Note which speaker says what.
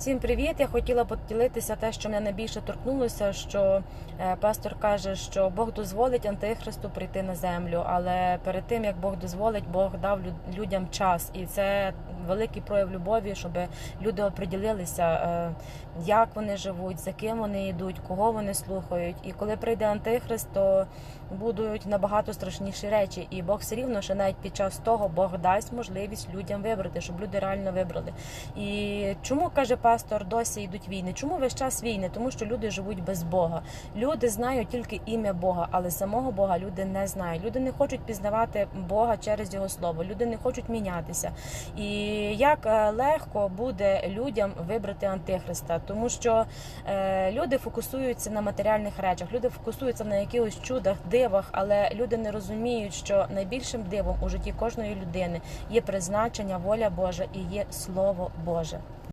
Speaker 1: Всім привіт! Я хотіла поділитися те, що мене найбільше торкнулося. Що е, пастор каже, що Бог дозволить антихристу прийти на землю, але перед тим як Бог дозволить, Бог дав лю- людям час, і це великий прояв любові, щоб люди оприділилися, е, як вони живуть, за ким вони йдуть, кого вони слухають. І коли прийде антихрист, то будуть набагато страшніші речі. І Бог все рівно, що навіть під час того Бог дасть можливість людям вибрати, щоб люди реально вибрали. І чому каже пастор, досі йдуть війни? Чому весь час війни? Тому що люди живуть без Бога. Люди знають тільки ім'я Бога, але самого Бога люди не знають. Люди не хочуть пізнавати Бога через його слово. Люди не хочуть мінятися. І як е, легко буде людям вибрати антихриста, тому що е, люди фокусуються на матеріальних речах, люди фокусуються на якихось чудах, дивах, але люди не розуміють, що найбільшим дивом у житті кожної людини є призначення, воля Божа і є Слово Боже.